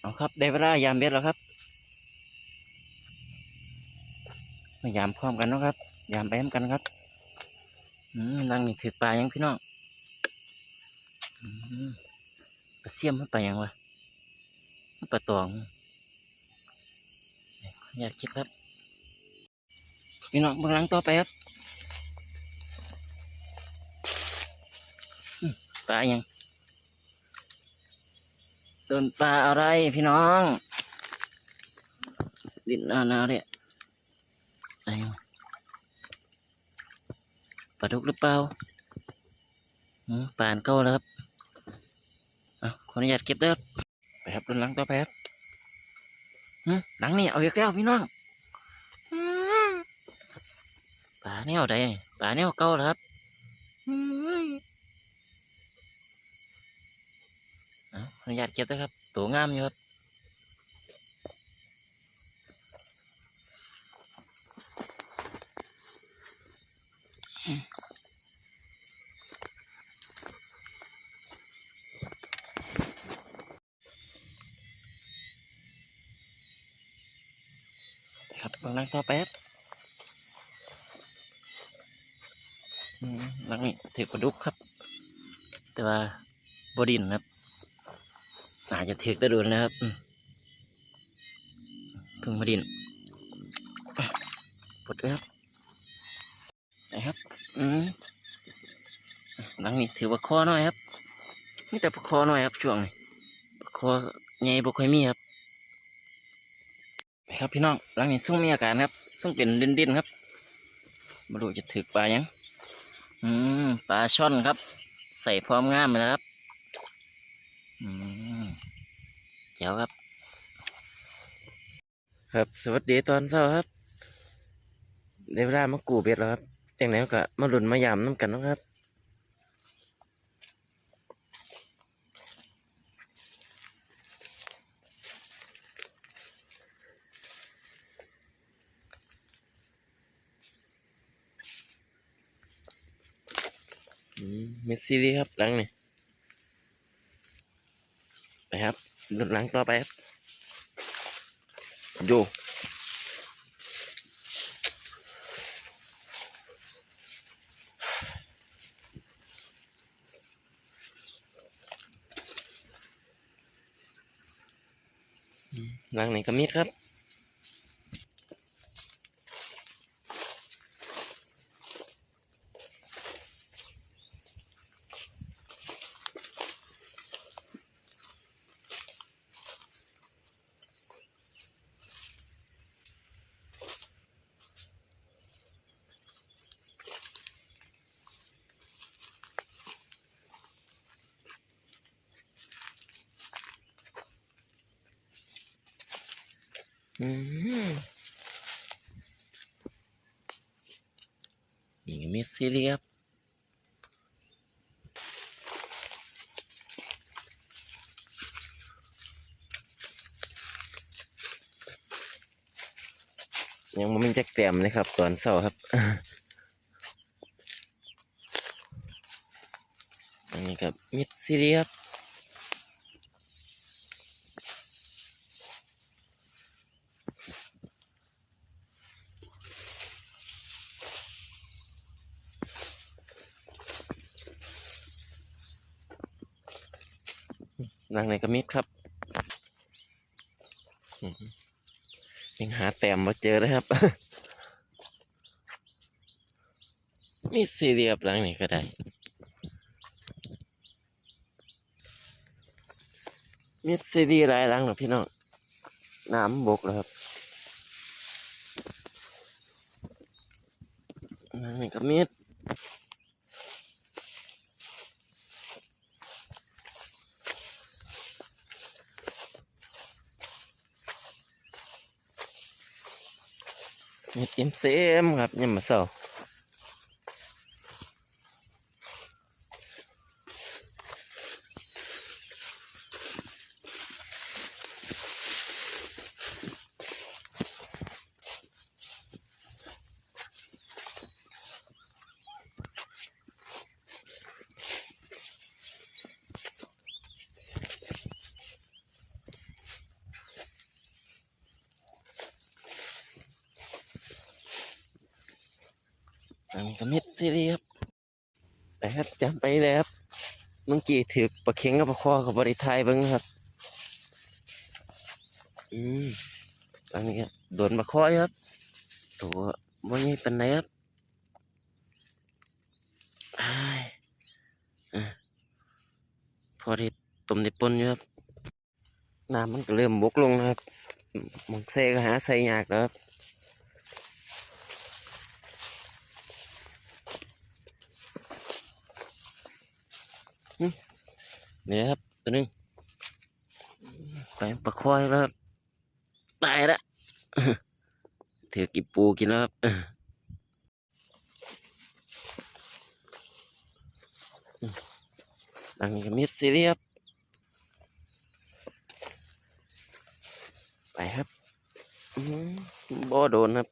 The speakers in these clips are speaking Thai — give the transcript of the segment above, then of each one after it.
เอาครับได้เวลายามเบ็ดแล้วครับมายามพร้อมกันนะครับ ยามแอมกันครับอืมนั่งนี่ถือปลายังพี่น้องปลาเสี่ยมมันไปยังวะปลาตองอยากคิดครับ พี่น้องเบื้องหลังต่อไปครับปลายัง ต้นปลาอะไรพี่น้อง ดินหนาวๆเนี่ยอะไรวะปลาดุกหรือเปล่าปลานเก่าแล้วครับขออนุญาตเก็บเด้อไปครับต้นหลังต่อไปครับหลังนี่เอาอีกแล้วพี่น้องปลาแนวใดปลาแนวเก่าแล้วครับ อืมเอาขออนุญาตเก็บเด้อครับตัวงามอยู่ครับครับเบื้องหลังต่อไปครับหลังนี้ถือปลาดุกครับ แต่ว่าบดินครับ อาจจะถือตะดุนนะครับพึ่งมาดินปลดเลยครับนะครับ อืมหลังนี้ถือว่าคอหน้อยครับนี่แต่ปลาคอหน้อยครับช่วงนี้ปลาคอใหญ่บ่ค่อยมีครับไปครับพี่น้องหลังนี้ซึ่งมีอาการครับ ซึ่งเป็นดินดินๆครับมาดูจะถือปลายังอืมปลาช่อนครับ ใส่พร้อมง่ามเลยนะครับ อืม เจ๋วครับ ครับ สวัสดีตอนเช้าครับได้เวลามากูเบ็ดแล้วครับจังไหนก็มาหลุนมายามน้ำกันนะครับมเมสซี่ดีครับหลังนี่ไปครับ หลุดหลังต่อไปครับโยหลังนี้ก็มิดครับ นี่ก็มิดซีรีส์ครับยังไมันจักเต็มเลยครับ ตอนเสาร์ครับ อันนี้กับมิดซีรีครับ หลังในกระมิดครับยังหาแต้มมาเจอเลยครับ มีซีเรียบหลังนี้ก็ได้มีซีรีหลายหลังหรอพี่น้องน้ำบกแล้วครับหลังนี้กระมิดมีเอ็มเซมครับยังมาเศร้า อันนี้ก็มิดซีรีส์ครับไปครับจำไปเลยครับเมื่อกี้ถือปลาเข็งกับปลาคอกับบริไทยบิ้งครับ อืมอันนี้ก็โดนปลาคอครับ ตัวมันนี่เป็นไหนครับอ้พอได้ต้มได้ปนอยู่ครับน้ำมันก็เริ่มบกลงนะครับมองเซก็หาใส่ยากแล้วครับ นี่นะครับ ตัวหนึงไปปลาควายแล้วครับตายละถือกิบปูกินแล้วครับดังนี้ก็มิดซีเรียบไปครับบ่โดนครับ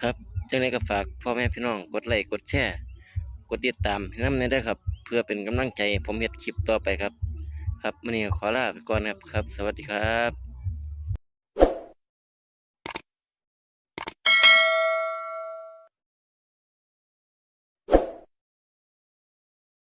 ครับจังไดก็ฝากพ่อแม่พี่น้อง กดไลค์กดแชร์ กดติดตามให้นำในด้วยครับ เพื่อเป็นกำลังใจผมเฮ็ดคลิปต่อไปครับ ครับมื้อนี้ขอลาไปก่อนครับครับ สวัสดีครับ